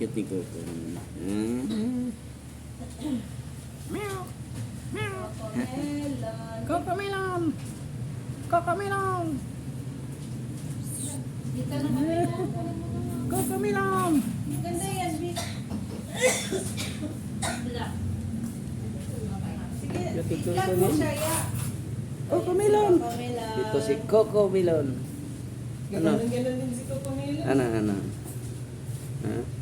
cute ni Coco. Mm. Meow. Meow. Coco Melon. Coco Melon. Dito na kami na. Coco Melon. Ganda yan, Bit. Wala. Sige, ikat ko mo siya, ya. Coco Melon. Ito si Coco Melon. Ano? Ganun din si Coco Milo. Ano, ano? Ha?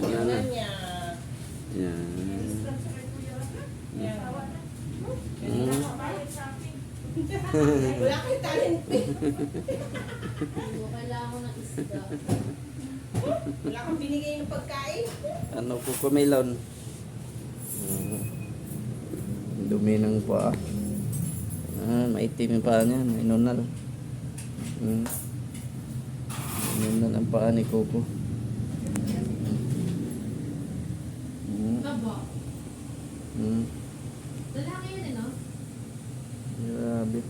Wala na. Ganun niya. Yan. Yan. Mm. Wala kang talent. Kailangan ko ng isda. Wala kang binigay ng pagkain. Ano Coco Melon? Mm. Dumi ng paa. Ah, maitim yung paa niya. May nunal. Mm. Nunal ang paa ni Coco. Mm. Labo. Mm. Lalaki yun eh, no? Grabe.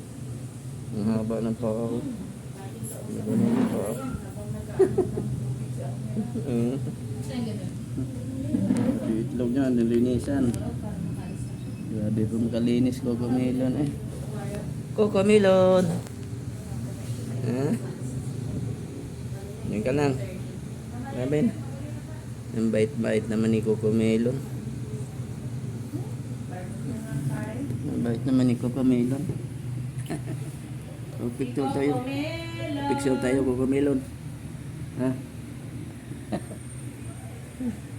Ang haba ng paa ko. Haba na yung paa. Ganun? Yung Itlog niya, nilinisan. Grabe po makalinis Coco Melon eh. Coco Melon! Ha? Yan ka lang. Grabe na. Ang bait-bait naman ni Coco Melon. Ang bait naman ni Coco Melon. Picture tayo. Picture tayo, Cocomelon. Ha?